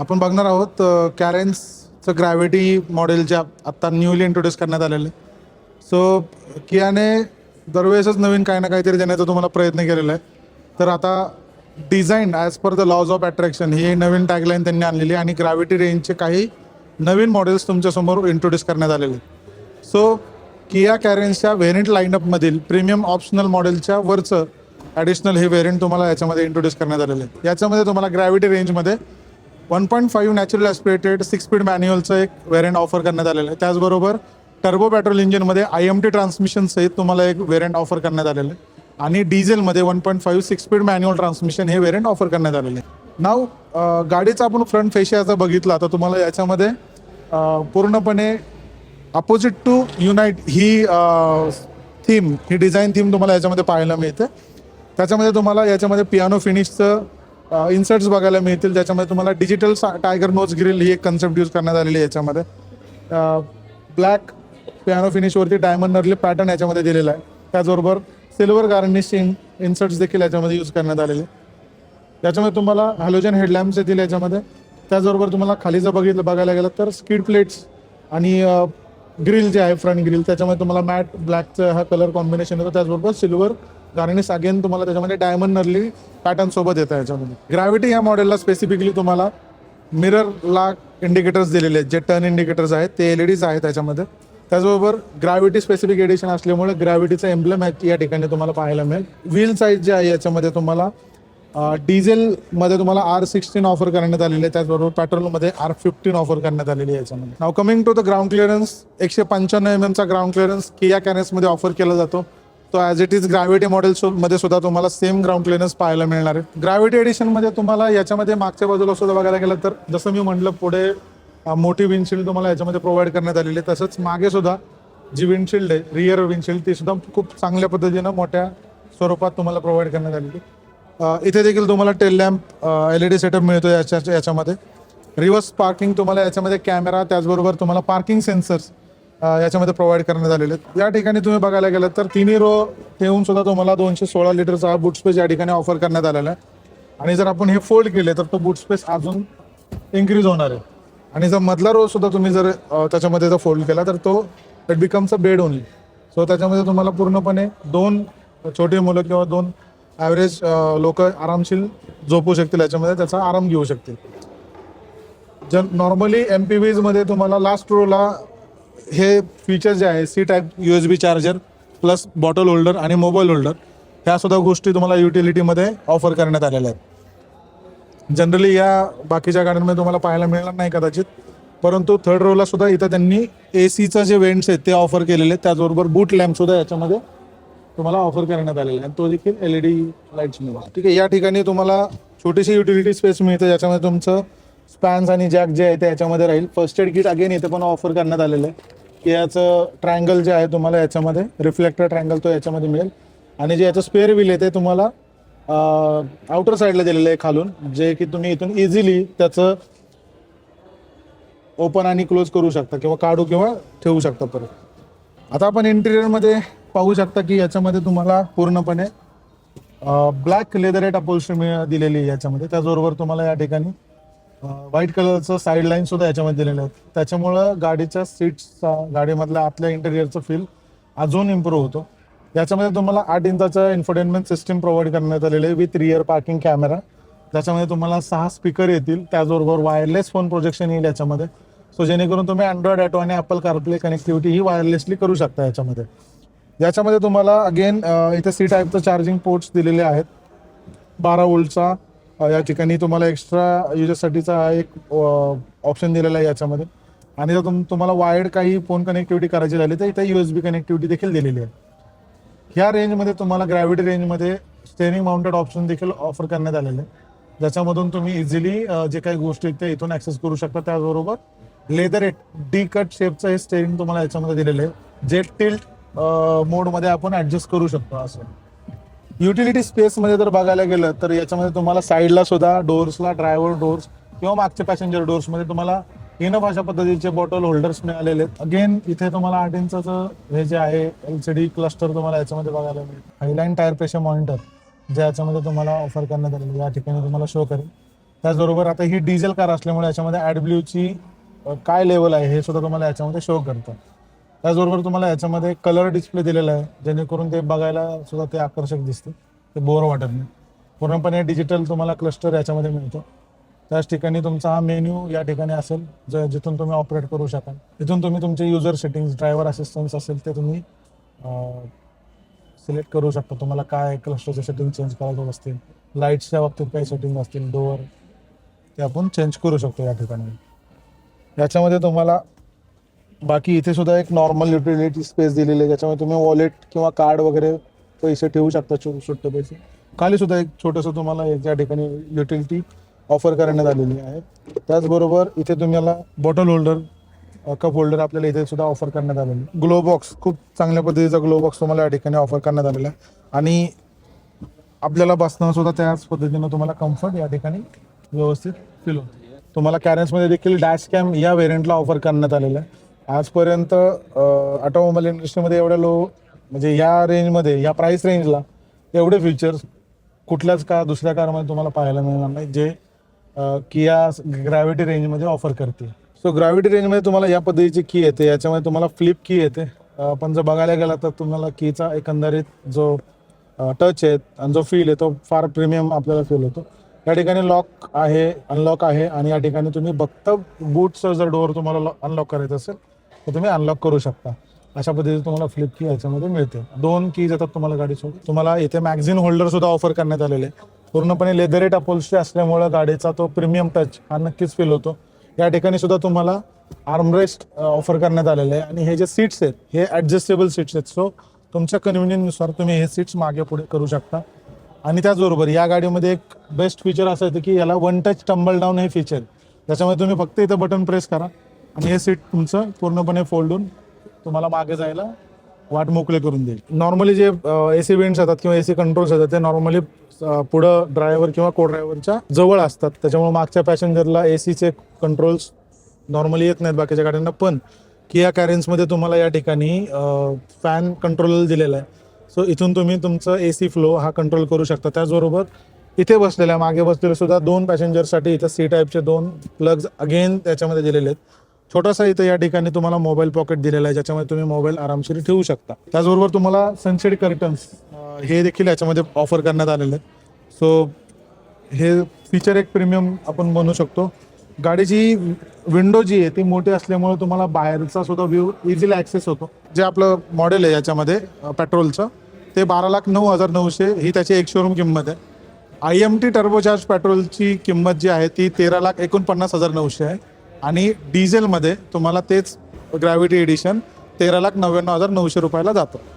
आपण बघणार आहोत कॅरेन्सचं ग्रॅव्हिटी मॉडेल जे आत्ता न्यूली इंट्रोड्यूस करण्यात आलेलं. आहे सो कियाने दरवेळेसच नवीन काही ना काहीतरी देण्याचा तुम्हाला प्रयत्न केलेला आहे. तर आता design as per the laws of attraction ही नवीन टॅगलाईन त्यांनी आणलेली आहे आणि ग्रॅव्हिटी रेंजचे काही नवीन मॉडेल्स तुमच्यासमोर इंट्रोड्यूस करण्यात आलेले सो किया कॅरेन्सच्या व्हेरियंट लाईनअपमधील प्रीमियम ऑप्शनल मॉडेलच्या वरचं ॲडिशनल हे व्हेरियंट तुम्हाला याच्यामध्ये इंट्रोड्यूस करण्यात आलेलं आहे याच्यामध्ये तुम्हाला ग्रॅव्हिटी रेंजमध्ये one point five natural aspirated six speed मॅन्युअलचं एक व्हेरियंट ऑफर करण्यात आलेलं आहे. त्याचबरोबर टर्बो पेट्रोल इंजिनमध्ये आय एम टी ट्रान्समिशन सहित तुम्हाला एक व्हेरियंट ऑफर करण्यात आलेलं आहे. आणि डिझेलमध्ये one point five six speed manual transmission हे व्हेरियंट ऑफर करण्यात आलेलं आहे. नाव गाडीचा आपण फ्रंट फेशियाचा बघितला. तर तुम्हाला याच्यामध्ये पूर्णपणे अपोजिट टू युनाईट ही थीम ही डिझाईन थीम तुम्हाला याच्यामध्ये पाहायला मिळते. त्याच्यामध्ये तुम्हाला याच्यामध्ये पियानो फिनिशचं इन्सर्ट्स बघायला मिळतील. ज्याच्यामध्ये तुम्हाला डिजिटल टायगर नोज ग्रिल ही एक कन्सेप्ट यूज करण्यात आलेली आहे याच्यामध्ये. ब्लॅक पियानो फिनिशवरती डायमंड नरले पॅटर्न याच्यामध्ये दिलेला आहे. त्याचबरोबर सिल्वर गार्निशिंग इन्सर्ट्स देखील याच्यामध्ये यूज करण्यात आलेले त्याच्यामध्ये तुम्हाला हॅलोजन हेडलॅम्प्स येतील याच्यामध्ये. त्याचबरोबर तुम्हाला खाली जर बघितलं बघायला गेलं तर स्किड प्लेट्स आणि ग्रिल जे आहे फ्रंट ग्रिल त्याच्यामध्ये तुम्हाला मॅट ब्लॅकचं हा कलर कॉम्बिनेशन येतो. त्याचबरोबर सिल्वर गार्निश अगेन तुम्हाला त्याच्यामध्ये डायमंड नरली पॅटर्न सोबत येतं याच्यामध्ये. ग्रॅव्हिटी या मॉडेलला स्पेसिफिकली तुम्हाला मिररला इंडिकेटर्स दिलेले आहेत. जे टर्न इंडिकेटर्स आहेत ते एल ई डीज आहेत त्याच्यामध्ये. त्याचबरोबर ग्रॅव्हिटी स्पेसिफिक एडिशन असल्यामुळे ग्रॅव्हिटीचं एम्ब्लेम आहे या ठिकाणी तुम्हाला पाहायला मिळेल. व्हील साईज जे आहे याच्यामध्ये तुम्हाला डिझेलमध्ये तुम्हाला आर सिक्स्टीन ऑफर करण्यात आलेली आहे त्याचबरोबर पेट्रोलमध्ये आर फिफ्टीन ऑफर करण्यात आलेली आहे याच्यामध्ये. नाव coming to the ground clearance एकशे पंच्याण्णव एम एमचा ग्राउंड क्लिअरन्स किया कॅनेसमध्ये ऑफर केला जातो. तो as it is gravity model मध्ये सुद्धा तुम्हाला सेम ग्राउंड क्लिअरन्स पाहायला मिळणार आहे. ग्रॅव्हिटी एडिशनमध्ये तुम्हाला याच्यामध्ये मागच्या बाजूला सुद्धा बघायला गेलं तर जसं मी म्हटलं पुढे मोठी विंडशिल्ड तुम्हाला याच्यामध्ये प्रोव्हाइड करण्यात आलेली आहे. तसंच मागे सुद्धा जी विंडशिल्ड आहे रिअर विंडशिल्ड ती सुद्धा खूप चांगल्या पद्धतीनं मोठ्या स्वरूपात तुम्हाला प्रोव्हाइड करण्यात आलेली आहे. इथे देखील तुम्हाला tail lamp L E D setup मिळतो याच्या याच्यामध्ये. रिव्हर्स पार्किंग तुम्हाला याच्यामध्ये कॅमेरा त्याचबरोबर तुम्हाला पार्किंग सेन्सर्स याच्यामध्ये प्रोव्हाइड करण्यात आलेले आहेत या ठिकाणी तुम्ही बघायला गेलं तर तिन्ही रो ठेवून सुद्धा तुम्हाला दोनशे सोळा लिटरचा बूट स्पेस या ठिकाणी ऑफर करण्यात आलेला आहे. आणि जर आपण हे फोल्ड केले तर तो बूट स्पेस अजून इन्क्रीज होणार आहे. आणि जर मधला रो सुद्धा तुम्ही जर त्याच्यामध्ये जर फोल्ड केला तर तो it becomes a bed only so त्याच्यामध्ये तुम्हाला पूर्णपणे दोन छोटी मुलं किंवा दोन ॲव्हरेज लोक आरामशील झोपू शकतील. याच्यामध्ये त्याचा आराम घेऊ शकतील. जर नॉर्मली एम पी व्हीजमध्ये तुम्हाला लास्ट रोला हे फीचर जे आहे C type U S B charger plus bottle holder आणि मोबाईल होल्डर ह्या सुद्धा गोष्टी तुम्हाला युटिलिटीमध्ये ऑफर करण्यात आलेल्या आहेत. जनरली या बाकीच्या गाड्यांमध्ये तुम्हाला पाहायला मिळणार नाही कदाचित परंतु थर्ड रोला सुद्धा इथं त्यांनी ए सीचं जे वेंट्स आहेत ते ऑफर केलेले आहेत. त्याचबरोबर बूट लॅम्पसुद्धा याच्यामध्ये तुम्हाला ऑफर करण्यात आलेला आहे आणि तो देखील एल ई डी लाईट्स मिळतो ठीक आहे या ठिकाणी तुम्हाला छोटीशी युटिलिटी स्पेस मिळते ज्याच्यामध्ये तुमचं स्पॅन्स आणि जॅक जे आहे ते याच्यामध्ये राहील. फर्स्ट एड किट अगेन इथे पण ऑफर करण्यात आलेलं आहे. की याचं ट्रायंगल जे आहे तुम्हाला याच्यामध्ये रिफ्लेक्टर ट्रायंगल तो याच्यामध्ये मिळेल. आणि जे याचं स्पेअर व्हील आहे ते तुम्हाला आउटर साईडला दिलेलं आहे खालून. जे की तुम्ही इथून इझिली त्याचं ओपन आणि क्लोज करू शकता किंवा काढू किंवा ठेवू शकता परत. आता आपण इंटिरियरमध्ये पाहू शकता की याच्यामध्ये तुम्हाला पूर्णपणे ब्लॅक लेदरेट अपोल्स्ट्री मिळ दिलेली आहे याच्यामध्ये. त्याचबरोबर तुम्हाला या ठिकाणी व्हाईट कलरचं साईड लाईन सुद्धा याच्यामध्ये दिलेलं आहे त्याच्यामुळं गाडीच्या सीट्सचा गाडीमधल्या आतल्या इंटेरियरचं फील अजून इम्प्रूव्ह होतो. याच्यामध्ये तुम्हाला आठ इंचाचं इन्फोटेनमेंट सिस्टीम प्रोव्हाइड करण्यात आलेलं आहे विथ रिअर पार्किंग कॅमेरा त्याच्यामध्ये तुम्हाला सहा स्पीकर येतील त्याचबरोबर वायरलेस फोन प्रोजेक्शन येईल याच्यामध्ये. सो जेणेकरून तुम्ही अँड्रॉइड ॲटो आणि ॲपल कारप्ले कनेक्टिव्हिटी ही वायरलेसली करू शकता याच्यामध्ये. याच्यामध्ये तुम्हाला अगेन इथे सी टाईपचं चार्जिंग पोर्ट्स दिलेले आहेत. बारा वोल्टचा या ठिकाणी तुम्हाला एक्स्ट्रा युजर्ससाठीचा हा एक ऑप्शन दिलेला आहे याच्यामध्ये. आणि जर तुम तुम्हाला वायर्ड काही फोन कनेक्टिव्हिटी करायची झाली तर इथे यू एस बी कनेक्टिव्हिटी देखील दिलेली आहे. ह्या रेंजमध्ये तुम्हाला ग्रॅव्हिटी रेंजमध्ये स्टेरिंग माउंटेड ऑप्शन देखील ऑफर करण्यात आलेले आहे. ज्याच्यामधून तुम्ही इझिली जे काही गोष्टी आहेत त्या इथून ॲक्सेस करू शकता. त्याचबरोबर लेदर एट डी कट शेपचं हे स्टेरिंग तुम्हाला याच्यामध्ये दिलेलं आहे. जे टिल्ट मोडमध्ये आपण ऍडजस्ट करू शकतो असं. युटिलिटी स्पेसमध्ये जर बघायला गेलं तर याच्यामध्ये तुम्हाला साईडला सुद्धा डोर्सला ड्रायव्हर डोर्स किंवा मागच्या पॅसेंजर डोर्समध्ये तुम्हाला इनफ अशा पद्धतीचे बॉटल होल्डर्स मिळालेले आहेत. अगेन इथे तुम्हाला आठ इंचाचं हे जे आहे एल सी डी क्लस्टर तुम्हाला याच्यामध्ये बघायला मिळेल. हायलाईन टायर प्रेशर मॉनिटर जे याच्यामध्ये तुम्हाला ऑफर करण्यात आलेलं या ठिकाणी तुम्हाला शो करेल. त्याचबरोबर आता ही डिझेल कार असल्यामुळे याच्यामध्ये ॲडब्ल्यूची काय लेवल आहे हे सुद्धा तुम्हाला याच्यामध्ये शो करतं. त्याचबरोबर तुम्हाला याच्यामध्ये कलर डिस्प्ले दिलेला आहे जेणेकरून ते बघायला सुद्धा ते आकर्षक दिसते. ते बोर वाटत नाही. पूर्णपणे डिजिटल तुम्हाला क्लस्टर याच्यामध्ये मिळतो. त्याच ठिकाणी तुमचा हा मेन्यू या ठिकाणी असेल ज जिथून तुम्ही ऑपरेट करू शकाल. तिथून तुम्ही तुमचे युजर सेटिंग्स ड्रायव्हर असिस्टन्स असेल ते तुम्ही सिलेक्ट करू शकता. तुम्हाला काय क्लस्टरचे सेटिंग चेंज करायचं असतील लाईट्सच्या बाबतीत काही सेटिंग असतील डोअर ते आपण चेंज करू शकतो या ठिकाणी. याच्यामध्ये तुम्हाला बाकी इथे सुद्धा एक नॉर्मल युटिलिटी स्पेस दिलेली आहे ज्याच्यामध्ये तुम्ही वॉलेट किंवा कार्ड वगैरे पैसे ठेवू शकता सुट्टे पैसे. खाली सुद्धा एक छोटंसं तुम्हाला एक या ठिकाणी युटिलिटी ऑफर करण्यात आलेली आहे. त्याचबरोबर इथे तुम्हाला बॉटल होल्डर कप होल्डर आपल्याला इथे सुद्धा ऑफर करण्यात आलेलं ग्लो बॉक्स खूप चांगल्या पद्धतीचा ग्लो बॉक्स तुम्हाला या ठिकाणी ऑफर करण्यात आलेला आहे. आणि आपल्याला बसणं सुद्धा त्याच पद्धतीनं तुम्हाला कम्फर्ट या ठिकाणी व्यवस्थित फील होतं. तुम्हाला कॅरेन्समध्ये देखील डॅश कॅम या व्हेरियंटला ऑफर करण्यात आलेलं आहे. आजपर्यंत ऑटोमोबाईल इंडस्ट्रीमध्ये एवढ्या लो म्हणजे या रेंजमध्ये या प्राईस रेंजला एवढे फीचर्स कुठल्याच का दुसऱ्या कारमध्ये तुम्हाला पाहायला मिळणार नाही जे किया ग्रॅव्हिटी रेंजमध्ये ऑफर करते सो ग्रॅव्हिटी रेंजमध्ये तुम्हाला या पद्धतीची की येते. याच्यामध्ये तुम्हाला फ्लिप की येते. पण जर बघायला गेला तर तुम्हाला कीचा एकंदरीत जो टच आहे आणि जो फील आहे तो फार प्रीमियम आपल्याला फील होतो. या ठिकाणी लॉक आहे अनलॉक आहे आणि या ठिकाणी तुम्ही फक्त बूटचं जर डोअर तुम्हाला अनलॉक करायचं असेल तर तुम्ही अनलॉक करू शकता. अशा पद्धतीने तुम्हाला फ्लिप की याच्यामध्ये मिळते. दोन कीज येतात तुम्हाला गाडीसोबत तुम्हाला इथे मॅगझिन होल्डर सुद्धा ऑफर करण्यात आलेले आहे पूर्णपणे लेदरेट अपोल्स्ट्री असल्यामुळे गाडीचा तो प्रीमियम टच हा नक्कीच फील होतो. या ठिकाणी सुद्धा तुम्हाला आर्मरेस्ट ऑफर करण्यात आलेले आहे. आणि हे जे सीट्स आहेत हे ॲडजस्टेबल सीट्स आहेत. सो तुमच्या कन्व्हिनियन्सनुसार तुम्ही हे सीट्स मागे पुढे करू शकता. आणि त्याचबरोबर या गाडीमध्ये एक बेस्ट फीचर असं येतं की याला वन टच टंबल डाऊन हे फीचर त्याच्यामध्ये तुम्ही फक्त इथं बटन प्रेस करा. आणि हे सीट तुमचं पूर्णपणे फोल्ड होऊन तुम्हाला मागे जायला वाट मोकळे करून देईल. नॉर्मली जे ए सी वेंट्स येतात किंवा ए सी कंट्रोल्स येतात ते नॉर्मली पुढं ड्रायव्हर किंवा को ड्रायव्हरच्या जवळ असतात. त्याच्यामुळे मागच्या पॅसेंजरला ए सीचे कंट्रोल्स नॉर्मली येत नाहीत बाकीच्या गाड्यांना. पण किया कॅरेन्समध्ये तुम्हाला या ठिकाणी फॅन कंट्रोल दिलेला आहे. सो इथून तुम्ही तुमचं ए सी फ्लो हा कंट्रोल करू शकता. त्याचबरोबर इथे बसलेल्या मागे बसलेले सुद्धा दोन पॅसेंजरसाठी इथं सी टाईपचे दोन प्लग्स अगेन त्याच्यामध्ये दिलेले आहेत. छोटासा इथं या ठिकाणी तुम्हाला मोबाईल पॉकेट दिलेला आहे ज्याच्यामध्ये तुम्ही मोबाईल आरामशीर ठेवू शकता. त्याचबरोबर तुम्हाला सनसेट कर्टन्स हे देखील याच्यामध्ये ऑफर करण्यात आलेले आहेत. सो हे फीचर एक प्रीमियम आपण म्हणू शकतो. गाडीची विंडो जी आहे ती मोठी असल्यामुळे तुम्हाला बाहेरचा सुद्धा व्ह्यू इझिली ॲक्सेस होतो. जे आपलं मॉडेल आहे याच्यामध्ये पेट्रोलचं ते बारा लाख नऊ हजार नऊशे ही त्याची एक शोरूम किंमत आहे. आय एम टी टर्बोचार्ज पेट्रोलची किंमत जी आहे ती तेरा लाख एकोणपन्नास हजार नऊशे आहे. आणि डिझेलमध्ये तुम्हाला तेच ग्रॅव्हिटी एडिशन तेरा लाख नव्याण्णव हजार नऊशे रुपयाला जातं.